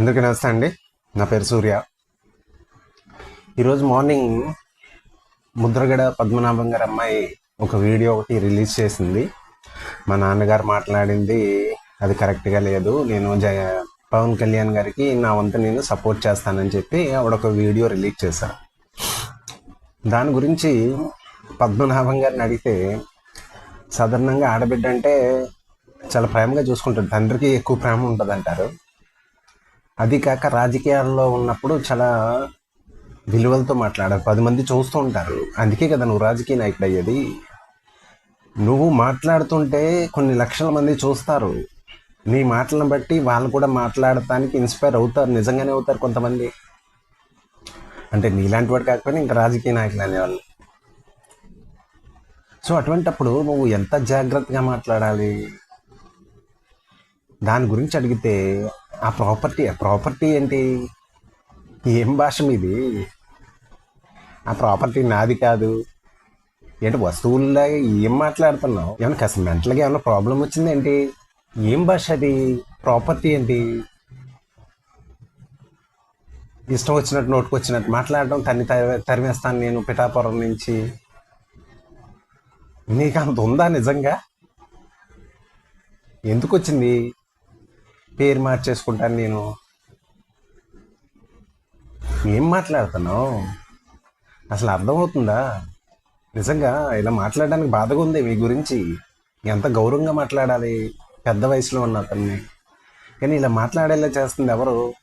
అందరికీ నమస్తే అండి? నా పేరు సూర్య. ఈరోజు మార్నింగ్ ముద్రగడ పద్మనాభం గారి అమ్మాయి ఒక వీడియో ఒకటి రిలీజ్ చేసింది. మా నాన్నగారు మాట్లాడింది అది కరెక్ట్గా లేదు. నేను జయ పవన్ కళ్యాణ్ గారికి నా వంతు నేను సపోర్ట్ చేస్తానని చెప్పి ఆవిడ ఒక వీడియో రిలీజ్ చేశాను దాని గురించి పద్మనాభం గారిని అడిగితే సాధారణంగా ఆడబిడ్డ అంటే చాలా ప్రేమగా చూసుకుంటాడు తండ్రికి ఎక్కువ ప్రేమ ఉంటుంది అంటారు అది కాక రాజకీయాల్లో ఉన్నప్పుడు చాలా విలువలతో మాట్లాడారు. పది మంది చూస్తూ ఉంటారు. అందుకే కదా నువ్వు రాజకీయ నాయకుడు అయ్యేది నువ్వు మాట్లాడుతుంటే కొన్ని లక్షల మంది చూస్తారు. నీ మాటలను బట్టి వాళ్ళు కూడా మాట్లాడటానికి ఇన్స్పైర్ అవుతారు. నిజంగానే అవుతారు కొంతమంది. అంటే నీలాంటి వాడు కాకపోయినా ఇంకా రాజకీయ నాయకులు అనేవాళ్ళు. సో అటువంటప్పుడు నువ్వు ఎంత జాగ్రత్తగా మాట్లాడాలి? దాని గురించి అడిగితే ఆ ప్రాపర్టీ ఆ ప్రాపర్టీ ఏంటి? ఏం భాష మీది? ఆ ప్రాపర్టీ నాది కాదు. ఏంటి వస్తువుల్లా ఏం మాట్లాడుతున్నావు? ఏమైనా కాస్త మెంటల్గా ఏమైనా ప్రాబ్లం వచ్చింది ఏంటి ఏం భాష అది? ప్రాపర్టీ ఏంటి? ఇష్టం వచ్చినట్టు నోటుకు వచ్చినట్టు మాట్లాడడం తన్ని తరిమేస్తాను నేను పిఠాపురం నుంచి. నీకు అంత ఉందా నిజంగా? ఎందుకు వచ్చింది? పేరు మార్చేసుకుంటాను నేను. ఏం మాట్లాడుతున్నావు? అసలు అర్థమవుతుందా? నిజంగా ఇలా మాట్లాడడానికి బాధగా ఉంది మీ గురించి. ఎంత గౌరవంగా మాట్లాడాలి? పెద్ద వయసులో ఉన్న అతన్ని. కానీ ఇలా మాట్లాడేలా చేస్తుంది ఎవరు?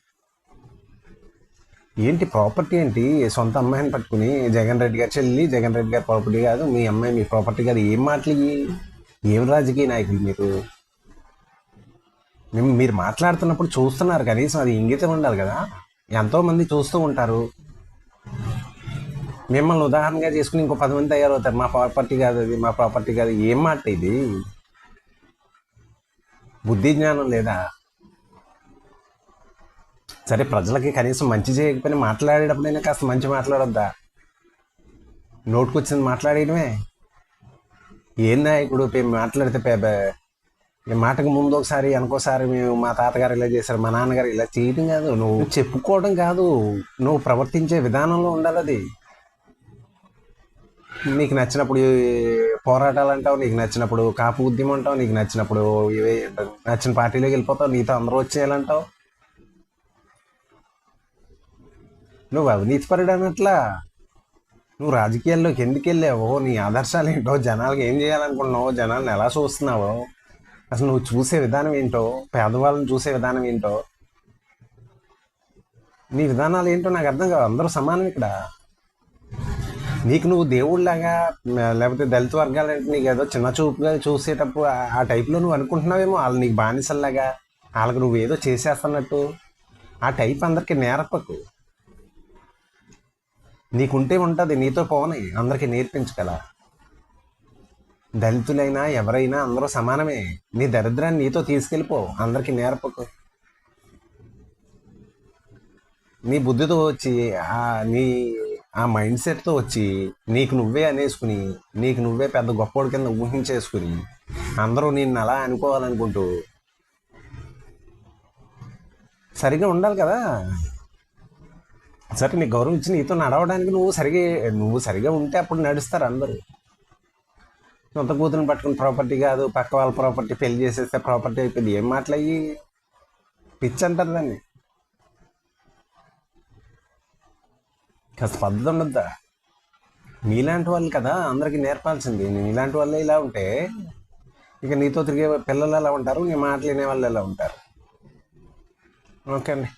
ఏంటి ప్రాపర్టీ ఏంటి? సొంత అమ్మాయిని పట్టుకుని జగన్ రెడ్డి గారు చెల్లి జగన్ రెడ్డి గారి ప్రాపర్టీ కాదు మీ అమ్మాయి మీ ప్రాపర్టీ కాదు. ఏం మాటలు ఏం రాజకీయ నాయకులు మీరు? మేము మీరు మాట్లాడుతున్నప్పుడు చూస్తున్నారు కనీసం అది ఇంగితం ఉండాలి కదా. ఎంతోమంది చూస్తూ ఉంటారు. మిమ్మల్ని ఉదాహరణగా చేసుకుని ఇంకో పది మంది తయారవుతారు మా ప్రాపర్టీ కాదు అది మా ప్రాపర్టీ కాదు. ఏం మాట ఇది? బుద్ధి జ్ఞానం లేదా? సరే ప్రజలకి కనీసం మంచి చేయకపోయినా మాట్లాడేటప్పుడైనా కాస్త మంచి మాట్లాడొద్దా? నోటుకొచ్చింది మాట్లాడేయడమే. ఏం నాయకుడు? పే- మాట్లాడితే పే- మాటకు ముందు ఒకసారి అనుకోసారి మేము మా తాతగారు ఇలా చేశారు మా నాన్నగారు ఇలా చేయడం కాదు. నువ్వు చెప్పుకోవడం కాదు. నువ్వు ప్రవర్తించే విధానంలో ఉండాలి అది. నీకు నచ్చినప్పుడు పోరాటాలు అంటావు నీకు నచ్చినప్పుడు కాపు ఉద్యమం అంటావు నీకు నచ్చినప్పుడు ఇవే నచ్చిన పార్టీలోకి వెళ్ళిపోతావు నీతో అందరూ వచ్చేయాలంటావు. నువ్వు అవినీతిపరుడు అన్నట్లా నువ్వు రాజకీయాల్లోకి ఎందుకు వెళ్ళావో? నీ ఆదర్శాలు ఏంటో జనాలకు ఏం చేయాలనుకుంటున్నావో జనాలను ఎలా చూస్తున్నావో. అసలు నువ్వు చూసే విధానం ఏంటో పేదవాళ్ళని చూసే విధానం ఏంటో నీ విధానాలు ఏంటో నాకు అర్థం కాదు అందరూ సమానం ఇక్కడ. నీకు నువ్వు దేవుళ్ళలాగా లేకపోతే దళిత వర్గాలంటే నీకు ఏదో చిన్న చూపుగా చూసేటప్పుడు ఆ- టైప్లో నువ్వు అనుకుంటున్నావేమో. వాళ్ళు నీకు బానిసల్లాగా వాళ్ళకి నువ్వు ఏదో చేసేస్తున్నట్టు. ఆ టైప్ అందరికీ నేర్పకు. నీకుంటే ఉంటుంది నీతో పోనీ. అందరికీ నేర్పించగల దళితులైనా ఎవరైనా అందరూ సమానమే. నీ దరిద్రాన్ని నీతో తీసుకెళ్ళిపో. అందరికి నేర్పకు. నీ బుద్ధితో వచ్చి ఆ నీ ఆ మైండ్ సెట్తో వచ్చి నీకు నువ్వే అనేసుకుని నీకు నువ్వే పెద్ద గొప్పోడి కింద ఊహించేసుకుని అందరూ నిన్ను అలా అనుకోవాలనుకుంటూ సరిగా ఉండాలి కదా? సరే నీ గౌరవం ఇచ్చి నీతో నడవడానికి నువ్వు సరిగా నువ్వు సరిగా ఉంటే అప్పుడు నడుస్తారు అందరూ. సొంత కూతురుని పట్టుకుని ప్రాపర్టీ కాదు పక్క వాళ్ళ ప్రాపర్టీ పెళ్ళి చేసేస్తే ప్రాపర్టీ అయిపోయింది. ఏం మాటలయ్యి పిచ్చి అంటారు దాన్ని. కాస్త పద్ధతి ఉండద్దా? మీలాంటి వాళ్ళు కదా అందరికీ నేర్పాల్సింది. నీలాంటి వాళ్ళే ఇలా ఉంటే ఇక నీతో తిరిగే పిల్లలు ఎలా ఉంటారు? నీ మాటలు వినే వాళ్ళు ఎలా ఉంటారు? ఓకే అండి.